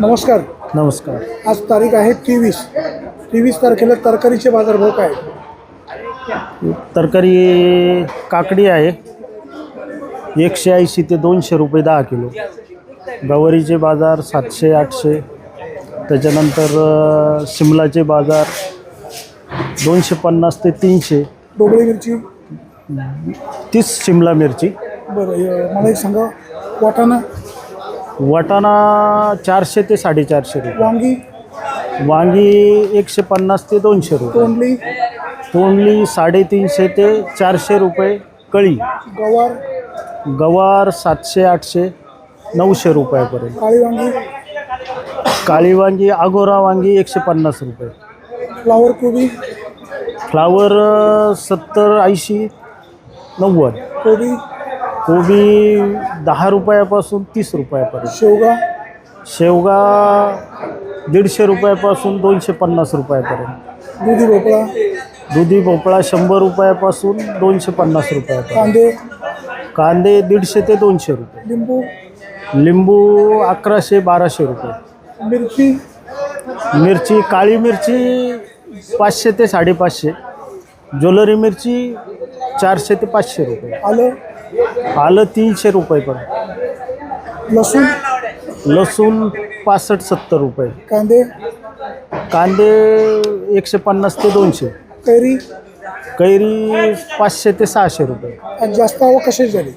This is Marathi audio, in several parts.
नमस्कार. नमस्कार. आज तारीख आहे तेवीस. तेवीस तारखेला तरकारीचे बाजारभाव काय? तरकारी काकडी आहे. एकशे ऐंशी ते दोनशे रुपये दहा किलो. गवारीचे बाजार सातशे आठशे. त्याच्यानंतर शिमलाचे बाजार दोनशे पन्नास ते तीनशे. डोबळी मिरची? तीस शिमला मिरची. बरं मला एक सांगा वाटाणा? वाटाणा चारशे ते साडेचारशे रुपये. वांगी? वांगी एकशे पन्नास ते दोनशे रुपये. तोंडली? तोंडली साडेतीनशे ते चारशे रुपये. कळी? गवार? गवार सातशे आठशे नऊशे रुपयापर्यंत. काळी वांगी? काळी वांगी आगोरा वांगी एकशे पन्नास रुपये. फ्लावर कोबी? फ्लावर सत्तर ऐंशी नव्वद. कोबी? कोबी दहा रुपयापासून तीस रुपयापर्यंत. शेवगा? शेवगा दीडशे रुपयापासून दोनशे पन्नास रुपयापर्यंत. दुधी भोपळा? दुधी भोपळा शंभर रुपयापासून दोनशे पन्नास रुपयापर्यंत. कांदे? कांदे दीडशे ते दोनशे रुपये. लिंबू? लिंबू अकराशे बाराशे रुपये. मिरची? मिरची काळी मिरची पाचशे ते साडेपाचशे. ज्वेलरी मिरची चारशे ते पाचशे रुपये. आलं? आलं तीनशे रुपयेपर्यंत लसूण? लसूण पासष्ट सत्तर रुपये. कांदे? कांदे एकशे पन्नास ते दोनशे. कैरी? कैरी पाचशे ते सहाशे रुपये. आज जास्त आवक कशाची झाली?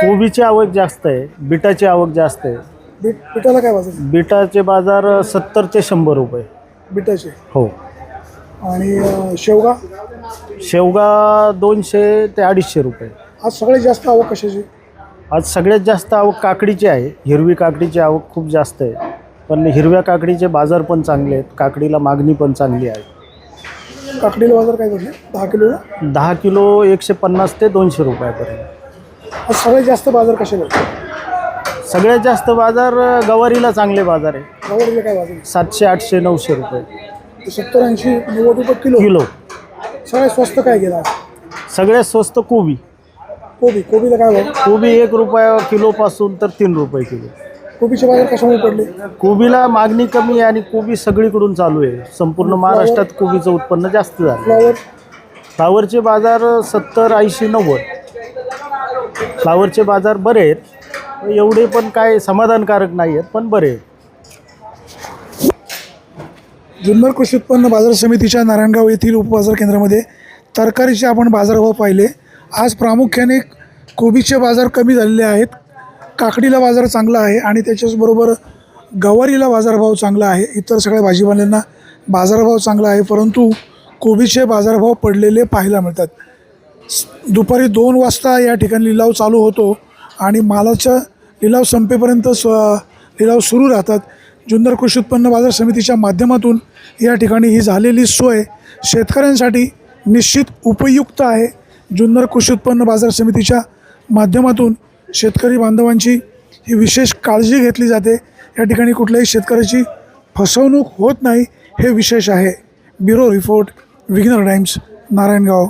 कोबीची आवक जास्त आहे बिटाची आवक जास्त आहे. बीट बिटाला काय बाजार? बिटाचे बाजार सत्तर ते शंभर रुपये. बिटाचे? हो. आणि अं, शेवगा? शेवगा दोनशे ते अडीचशे रुपये. आज सगळ्यात जास्त आवक कशाची? आज सगळ्यात जास्त आवक काकडीची आहे. हिरवी काकडीची आवक खूप जास्त आहे. पण हिरव्या काकडीचे बाजार पण चांगले आहेत. काकडीला मागणी पण चांगली आहे. काकडीला बाजार काय झाले दहा किलोला? दहा किलो एकशे पन्नास ते दोनशे रुपयापर्यंत. आज सगळ्यात जास्त बाजार कशाला सगळ्यात जास्त बाजार अ, गवारीला चांगले बाजार आहे. गवारीला काय बाजार सातशे आठशे नऊशे रुपये. सत्तर ऐंशी नव्वद रुपये किलो. किलो. सगळ्यात स्वस्त काय गेला सगळ्यात स्वस्त कोबी. कोबी कोबीला काय भाव? कोबी एक रुपया किलोपासून तर तीन रुपये किलो. कोबीचे बाजार कशामुळे पडले? कोबीला मागणी कमी आहे आणि कोबी सगळीकडून चालू आहे. संपूर्ण महाराष्ट्रात कोबीचं उत्पन्न जास्त झालं फ्लावर? फ्लावरचे बाजार सत्तर ऐंशी नव्वद. फ्लावरचे बाजार बरे आहेत. एवढे पण काय समाधानकारक नाही आहेत पण बरे आहेत. जुन्नर कृषी उत्पन्न बाजार समितीच्या नारायणगाव येथील उपबाजार केंद्रामध्ये तरकारीचे आपण बाजारभाव पाहिले. आज प्रामुख्याने कोबीचे बाजार कमी झालेले आहेत. काकडीला बाजार चांगला आहे आणि त्याच्याचबरोबर गवारीला बाजारभाव चांगला आहे. इतर सगळ्या भाजीपाल्यांना बाजारभाव चांगला आहे परंतु कोबीचे बाजारभाव पडलेले पाहायला मिळतात. दुपारी दोन वाजता या ठिकाणी लिलाव चालू होतो आणि मालाचा लिलाव संपेपर्यंत स लिलाव सुरू राहतात. जुन्नर कृषी उत्पन्न बाजार समितीच्या माध्यमातून या ठिकाणी ही झालेली सोय शेतकऱ्यांसाठी निश्चित उपयुक्त आहे. जुन्नर कृषी उत्पन्न बाजार समितीच्या माध्यमातून शेतकरी बांधवांची ही विशेष काळजी घेतली जाते. या ठिकाणी कुठल्याही शेतकऱ्याची फसवणूक होत नाही हे विशेष आहे. ब्युरो रिपोर्ट विघ्नर टाइम्स नारायणगाव.